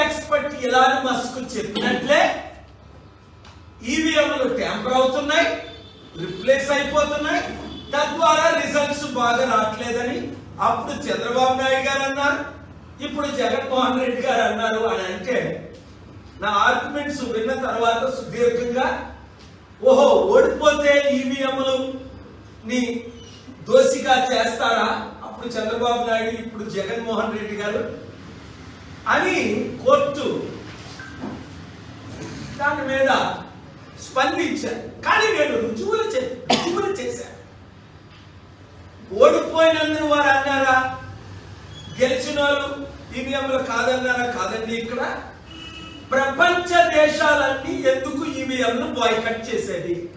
Expert Elon Musk చెప్పినట్లే ఈవీఎంలు tamper అవుతున్నాయి రిప్లేస్ అయిపోతున్నాయి. తద్వారా రిజల్ట్స్ బాగా రావట్లేదని అప్పుడు చంద్రబాబు నాయుడు గారు అన్నారు ఇప్పుడు జగన్మోహన్ రెడ్డి గారు అన్నారు అని అంటే నా ఆర్గ్యుమెంట్స్ విన్న తర్వాత సుదీర్ఘంగా ఓహో ఓడిపోతే ఈవీఎంలు ని దోషిగా చేస్తారా? అప్పుడు చంద్రబాబు నాయుడు ఇప్పుడు జగన్మోహన్ రెడ్డి గారు అని కోర్టు దాని మీద స్పందించారు. కానీ నేను రుజువులు చే రుజువులు చేశాను. ఓడిపోయినందుకు వారు అన్నారా? గెలిచిన వాళ్ళు ఈవీఎంలు కాదన్నారా? కాదండి ఇక్కడ. ప్రపంచ దేశాలన్నీ ఎందుకు ఈవీఎంను బాయ్కట్ చేసేది?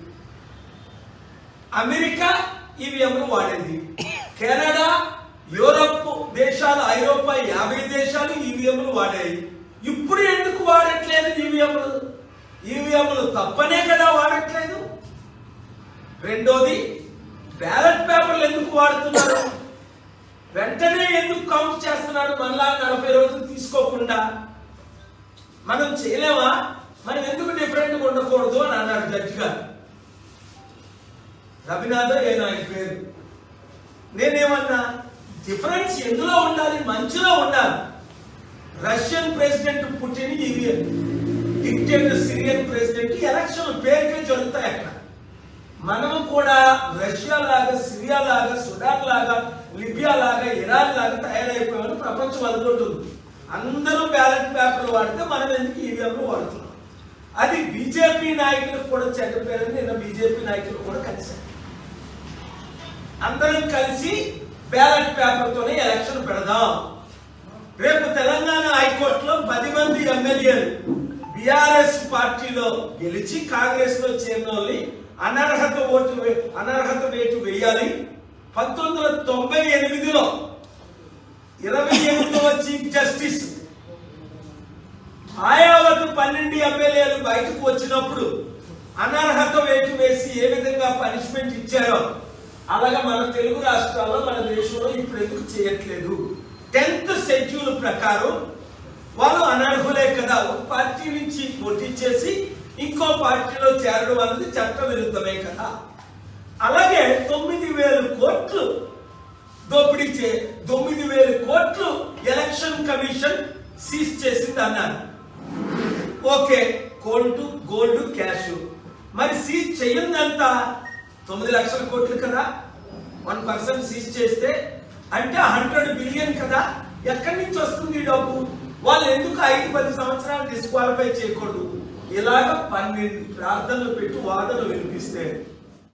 అమెరికా ఈవీఎంను వాడేది. కెనడా యూరప్ దేశాలు ఐరోపా యాభై దేశాలు ఈవీఎంలు వాడాయి. ఇప్పుడు ఎందుకు వాడట్లేదు ఈవీఎంలు? ఈవీఎంలు తప్పనే కదా వాడట్లేదు. రెండోది బ్యాలెట్ పేపర్లు ఎందుకు వాడుతున్నారు? వెంటనే ఎందుకు కౌంట్ చేస్తున్నారు? మళ్ళా నలభై రోజులు తీసుకోకుండా. మనం చేయలేమా? మనం ఎందుకు డిఫరెంట్గా ఉండకూడదు అని అన్నాడు జడ్జి గారు. రవినాథ్ ఏదో పేరు. నేనేమన్నా డిఫరెన్స్ ఎందులో ఉండాలి? మంచిలో ఉండాలి. రష్యన్ ప్రెసిడెంట్ పుట్టిన ఇవి డిక్టేటర్ సిరియన్ ప్రెసిడెంట్ ఎలక్షన్ పేరుకే జరుగుతాయి అక్కడ. మనం కూడా రష్యా లాగా సిరియా లాగా సుడాన్ లాగా లిబియా లాగా ఇరాన్ లాగా తయారైపోయామని ప్రపంచం అనుకుంటుంది. అందరూ బ్యాలెట్ పేపర్లు వాడితే మనం ఎందుకు ఈవీఎంలు వాడుతున్నాం? అది బీజేపీ నాయకులకు కూడా చెడ్డ పేరు నిన్న బీజేపీ నాయకులు కూడా కలిశారు. అందరం కలిసి బ్యాలెట్ పేపర్తోనే ఎలక్షన్ పెడదాం. రేపు తెలంగాణ హైకోర్టులో పది మంది ఎమ్మెల్యేలు. బీఆర్ఎస్ పార్టీలో గెలిచి కాంగ్రెస్లో చేరిన వాళ్ళని అనర్హత ఓటు వే- అనర్హత వేటు వేయాలి. పంతొమ్మిది వందల తొంభై ఎనిమిదిలో ఇరవై ఎనిమిదవ చీఫ్ జస్టిస్ మాయావతి పన్నెండు ఎమ్మెల్యేలు బయటకు వచ్చినప్పుడు అనర్హత వేటు వేసి ఏ విధంగా పనిష్మెంట్ ఇచ్చారో అలాగే మన తెలుగు రాష్ట్రాల్లో మన దేశంలో ఇప్పుడు ఎందుకు చేయట్లేదు? టెన్త్ షెడ్యూల్ ప్రకారం వాళ్ళు అనర్హులే కదా. ఒక పార్టీ నుంచి పోటీ చేసి ఇంకో పార్టీలో చేరడం అనేది చట్ట విరుద్ధమే కదా. అలాగే తొమ్మిది వేల కోట్లు దోపిడీ చే తొమ్మిది వేల కోట్లు ఎలక్షన్ కమిషన్ సీజ్ చేసింది అన్నారు. Okay gold gold cash. మరి సీజ్ చేయందంతా తొమ్మిది లక్షల కోట్లు కదా? వన్ పర్సెంట్ సీజ్ చేస్తే అంటే హండ్రెడ్ బిలియన్ కదా? ఎక్కడి నుంచి వస్తుంది ఈ డబ్బు? వాళ్ళు ఎందుకు ఐదు పది సంవత్సరాలు డిస్క్వాలిఫై చేయకూడదు? ఇలాగ పన్నెండు ప్రార్థనలు పెట్టి వాదనలు వినిపిస్తే